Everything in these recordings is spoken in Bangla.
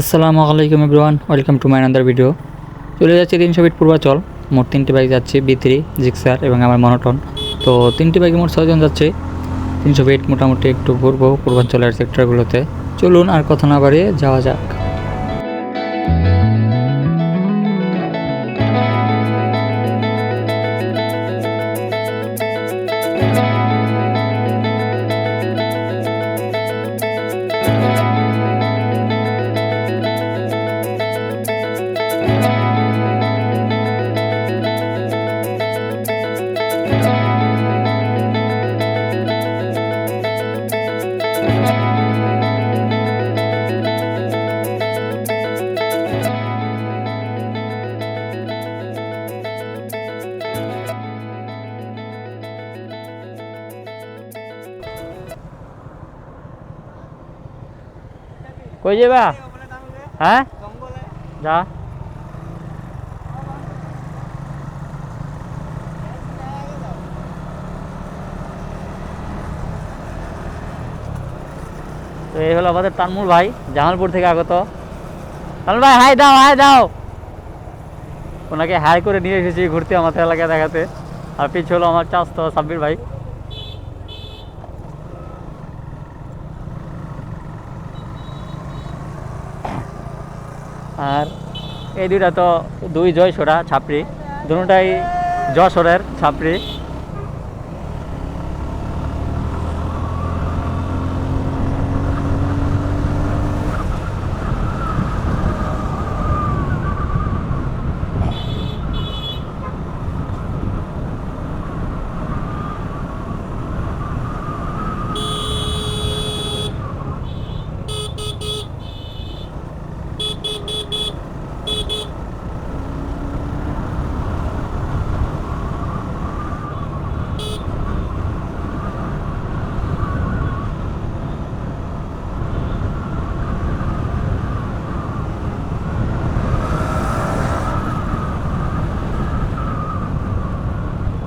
আসসালামু আলাইকুম এভরিওয়ান, ওয়েলকাম টু মাই আন্দার ভিডিও চলে যাচ্ছে তিনশো ফিট পূর্বাচল, মোট তিনটি বাইক যাচ্ছে বি থ্রি জিক্সার এবং আমার মনোটন তো তিনটি বাইকে মোট ছজন যাচ্ছে, তিনশো ফিট মোটামুটি একটু ঘুরবো পূর্বাঞ্চলের সেক্টরগুলোতে চলুন আর কথা না বাড়িয়ে যাওয়া যাক। কই যাবা? হ্যাঁ? যা। তো এই হলো আমাদের তানমুর ভাই, জামালপুর থেকে আগত। তানমুর ভাই, হাই দাও হাই দাও। ওনাকে হাই করে নিয়ে এসেছি ঘুরতে আমাদের এলাকায় দেখাতে। আর পিছু হলো আমার চাষ তো সাব্বির ভাই। আর এই দুইটা তো দুই জয় জয়সোরা ছাপড়ি দুটাই যশোরের ছাপড়ি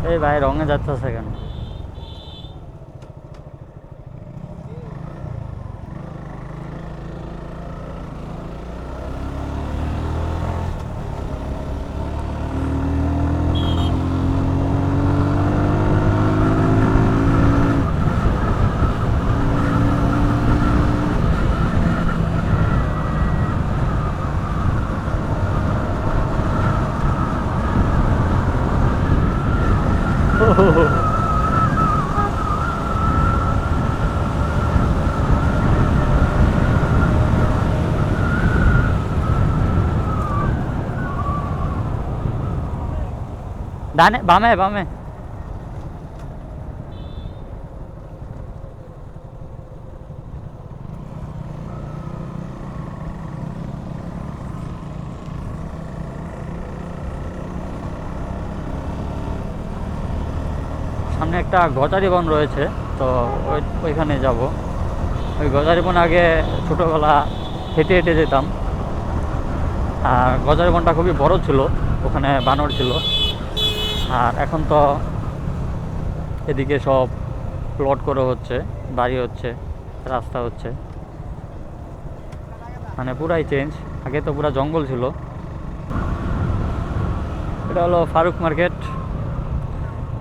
এই ভাই đá này bám mẹ, bám mẹ. সামনে একটা গজারি বন রয়েছে, তো ওই, ওইখানে যাব। ওই গজারি বন আগে ছোটোবেলা হেঁটে হেঁটে যেতাম। আর গজারি বনটা খুবই বড় ছিল, ওখানে বানর ছিল। আর এখন তো এদিকে সব প্লট করে হচ্ছে, বাড়ি হচ্ছে, রাস্তা হচ্ছে। মানে পুরাই চেঞ্জ, আগে তো পুরা জঙ্গল ছিল। এটা হলো ফারুক মার্কেট।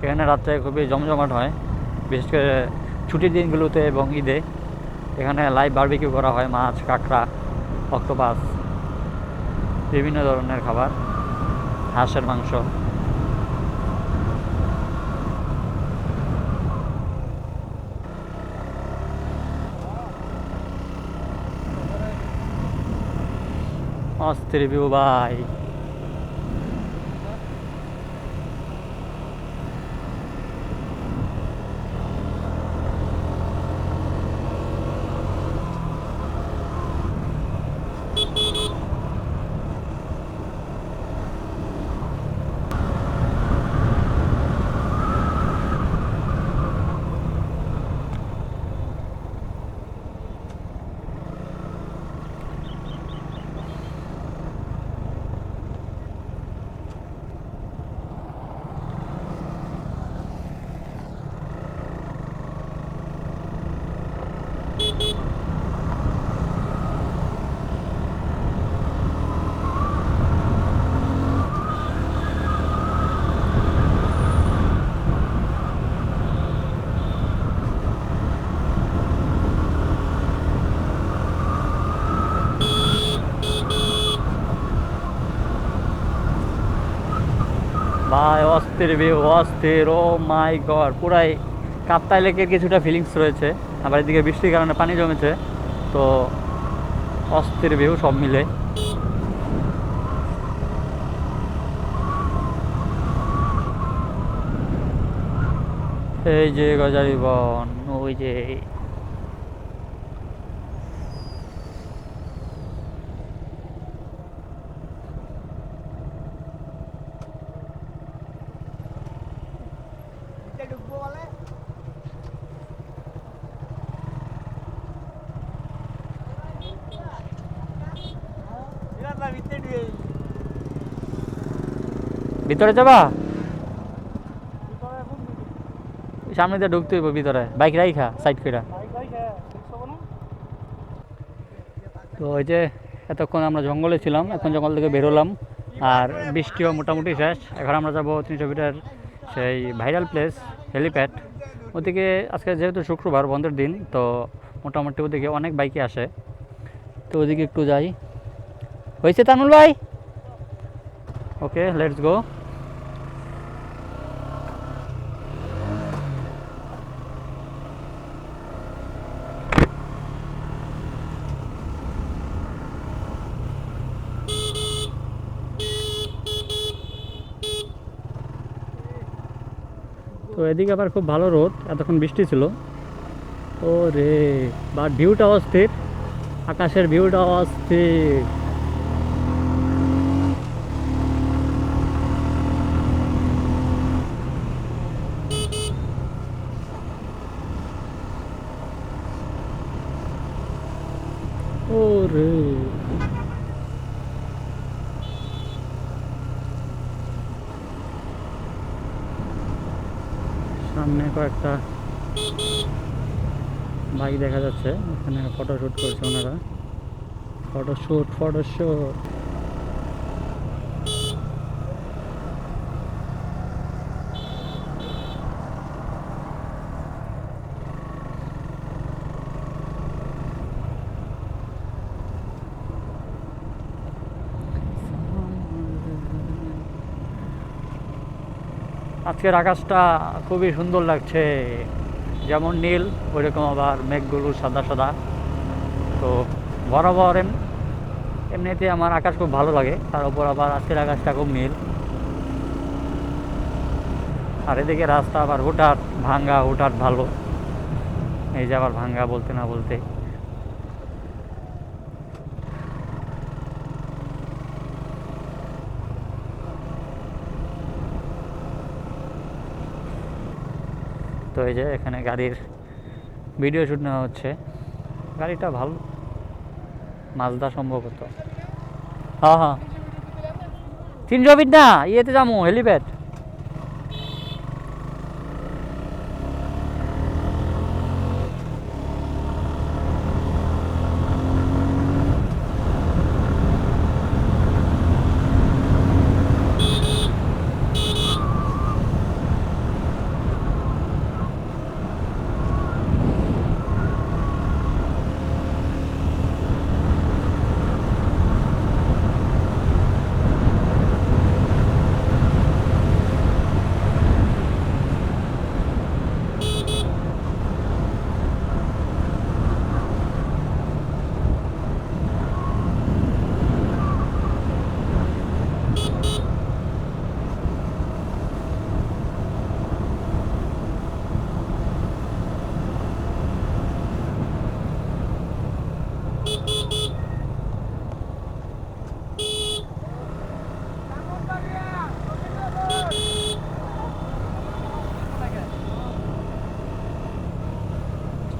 এখানে রাত্রে খুবই জমজমাট হয়, বিশেষ করে ছুটির দিনগুলোতে এবং ঈদে। এখানে লাইভ বারবিকিউ করা হয়, মাছ, কাঁকড়া, অক্টোপাস, বিভিন্ন ধরনের খাবার, হাঁসের মাংস। অস্থির ভিউ ভাই। ভাই, অস্থির ভিউ অস্থির ও মাই গড পুরাই কাপ্তাই লেকের কিছুটা ফিলিংস রয়েছে, আবার এদিকে বৃষ্টির কারণে পানি জমেছে, তো অস্থির ভিউ সব মিলে। এই যে গজারি বন ওই যে ভিতরে যাবা? সামনে দিয়ে ঢুকতে হইব ভিতরে। বাইক রাইখা সাইড কইরা। তো ওই যে এতক্ষণ আমরা জঙ্গলে ছিলাম, এখন জঙ্গল থেকে বেরোলাম আর বৃষ্টিও মোটামুটি শেষ। এখন আমরা যাব তিনশো মিটার সেই ভাইরাল প্লেস হেলিপ্যাড ওদিকে আজকে যেহেতু শুক্রবার, বন্ধের দিন, তো মোটামুটি ওদিকে অনেক বাইকে আসে। তো ওদিকে একটু যাই। হয়েছে তানুল ভাই? ওকে লেটস গো তো এদিকে আবার খুব ভালো রোদ, এতক্ষণ বৃষ্টি ছিল। ও রে বা ভিউটা অস্থির, আকাশের ভিউটা অস্থির। ও রে সামনে কয়েকটা বাইক দেখা যাচ্ছে। এখানে ফটোশ্যুট করছে ওনারা। ফটোশ্যুট ফটোশ্যুট আজকের আকাশটা খুবই সুন্দর লাগছে। যেমন নীল, ওইরকম আবার মেঘগুলো সাদা সাদা। তো বরাবর এম- এমনিতে আমার আকাশ খুব ভালো লাগে। তার উপর আবার আজকের আকাশটা খুব নীল। আর এদিকে রাস্তা আবার হুটার ভাঙ্গা হুটার ভালো। এই যে আবার ভাঙ্গা বলতে না বলতে। তো এই যে এখানে গাড়ির ভিডিও শ্যুট নেওয়া হচ্ছে। গাড়িটা ভালো মাজদা সম্ভবত। হ্যাঁ হ্যাঁ। তিনশো ফিট না, ইয়েতে যাব হেলিপ্যাড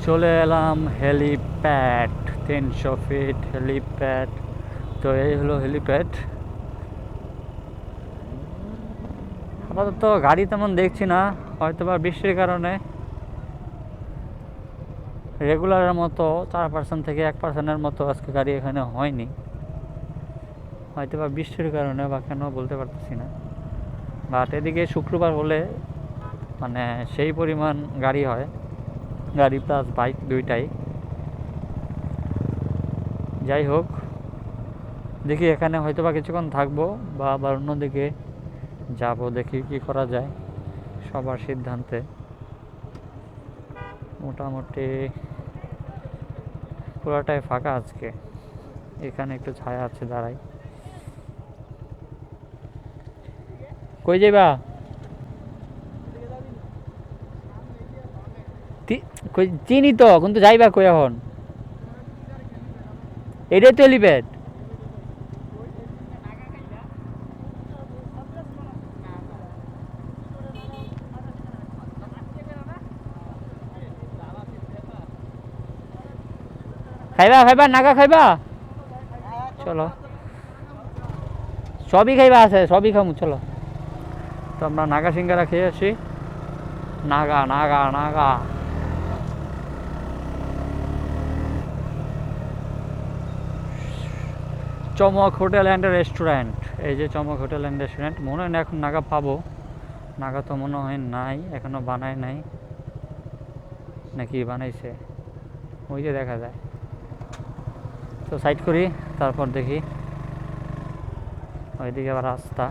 চলে এলাম হেলিপ্যাড, তিনশো ফিট হেলিপ্যাড। তো এই হলো হেলিপ্যাড। আপাতত গাড়ি তেমন দেখছি না হয়তো বা বৃষ্টির কারণে। রেগুলারের মতো চার পার্সেন্ট থেকে এক পার্সেন্টের মতো আজকে গাড়ি এখানে হয়নি। হয়তো বা বৃষ্টির কারণে বা কেন বলতে পারতেছি না। বাট এদিকে শুক্রবার হলে মানে সেই পরিমাণ গাড়ি হয়। গাড়ি প্লাস বাইক দুইটাই। যাই হোক দেখি এখানে হয়তো বা কিছুক্ষণ থাকব বা আবার অন্যদিকে যাব, দেখি কি করা যায়। সবার সিদ্ধান্তে। মোটামুটি পুরাটাই ফাঁকা আজকে। এখানে একটু ছায়া আছে, দাঁড়াই। কই যাইবা তি- কই চিনি তো, কিন্তু যাইবা কই এখন? এটাই তো এলিভেট খাইবা খাইবা, নাগা খাইবা? চলো। সবই খাইবা আছে, সবই খামু, চলো। তো আমরা নাগা সিঙ্গারা খেয়ে আসি। নাগা নাগা নাগা। চমক হোটেল অ্যান্ড রেস্টুরেন্ট। এই যে চমক হোটেল অ্যান্ড রেস্টুরেন্ট, মনে হয় না এখন নাগা পাবো। নাগা তো মনে হয় নাই, এখনও বানায় নাই। নাকি বানাইছে? ওই যে দেখা যায়। তো সাইড করি, তারপর দেখি। ওইদিকে আবার রাস্তা।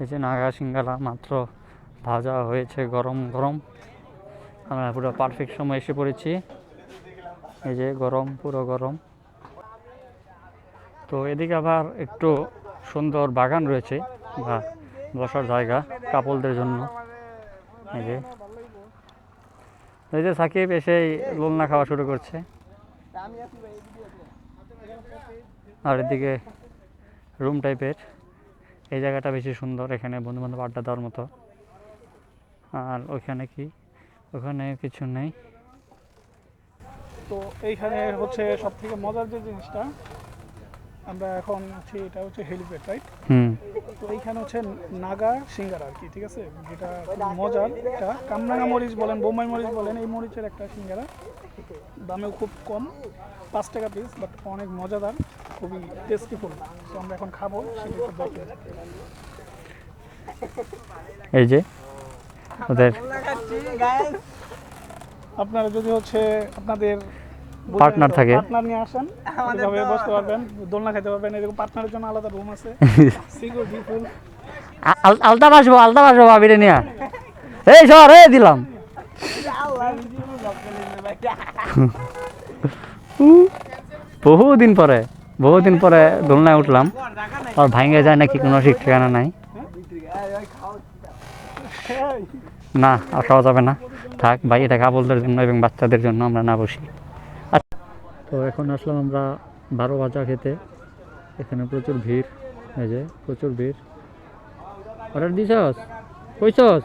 এই যে নাগা সিঙ্গালা মাত্র ভাজা হয়েছে গরম গরম। আমরা পুরো পারফেক্ট সময় এসে পড়েছি। এই যে গরম, পুরো গরম। তো এদিকে আবার একটু সুন্দর বাগান রয়েছে, বা বসার জায়গা কাপলদের জন্য। এই যে। এই যে সাকিব এসেই লোলনা খাওয়া শুরু করছে। আর এদিকে রুম টাইপের। এই জায়গাটা বেশি সুন্দর, এখানে বন্ধু বান্ধব আড্ডা দেওয়ার মতো। আর ওইখানে কি? ওখানে কিছু নেই। তো এইখানে হচ্ছে সব থেকে মজার যে জিনিসটা আমরা এখন আছি এটা হচ্ছে হেলিপ্যাড রাইট তো এইখানে হচ্ছে নাগা সিঙ্গারা আর কি ঠিক আছে? যেটা খুব মজার এটা কামরাঙা মরিচ বলেন বোম্বাই মরিচ বলেন এই মরিচের একটা সিঙ্গারা। দামেও খুব কম পাঁচ টাকা পিস বাট অনেক মজাদার খুবই টেস্টিফুল তো আমরা এখন খাব সেটা একটু এই যে ওদের আপনারা যদি হচ্ছে আপনাদের Partner থাকে। পার্টনার নিয়ে আসেন এভাবে বসতে পারবেন দোলনা খেতে পারবেন এরকম পার্টনারের জন্য আলাদা রুম আছে। সিকিউরিটি ফুল আলতা বাসবো আলতা বাসবো ভাবিরে নিয়ে। এই সর এই দিলাম। বহুদিন পরে বহুদিন পরে দোলনায় উঠলাম। আর ভাঙে যায় নাকি কোনো ঠিক ঠিকানা নাই। না আর খাওয়া যাবে না। থাক, ভাই, এটা কাপড়দের জন্য এবং বাচ্চাদের জন্য আমরা না বসি। তো এখন আসলাম আমরা বারো ভাজা খেতে। এখানে প্রচুর ভিড়, এই যে প্রচুর ভিড়। অর্ডার দিছস? কইছস?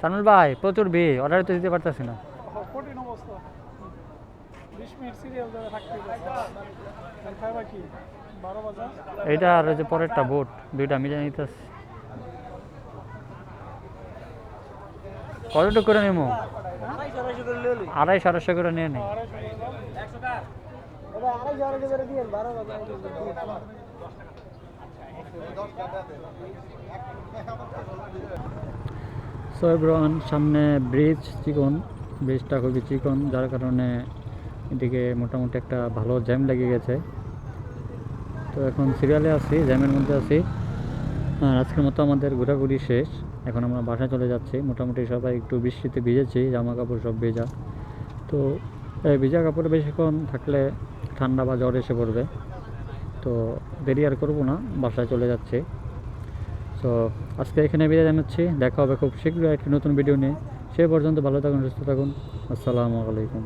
তানুল ভাই প্রচুর ভিড় অর্ডার তো দিতে পারতেছি না। কঠিন অবস্থা। এইটা আর ওই যে পরেরটা বোট দুইটা মিলে নিতেছি। কতটুকু করে নেব আড়াইশো আড়াইশো করে নিয়ে নেই সো সামনে ব্রিজ, চিকন, ব্রিজটা খুবই চিকন, যার কারণে এদিকে মোটামুটি একটা ভালো জ্যাম লেগে গেছে। তো এখন সিরিয়ালে আছি, জ্যামের মধ্যে আছি। আর আজকের মতো আমাদের ঘোরাঘুরি শেষ। এখন আমরা বাসায় চলে যাচ্ছি। মোটামুটি সবাই একটু বৃষ্টিতে ভিজেছি জামা কাপড় সব ভেজা। তো এই ভিজা কাপড় বেশিক্ষণ থাকলে ঠান্ডা বা জ্বর এসে পড়বে। তো দেরি আর করব না, বাসায় চলে যাচ্ছি। তো আজকে এখানে বিদায় জানাচ্ছি। দেখা হবে খুব শীঘ্রই একটি নতুন ভিডিও নিয়ে। সে পর্যন্ত ভালো থাকুন, সুস্থ থাকুন। আসসালামু আলাইকুম।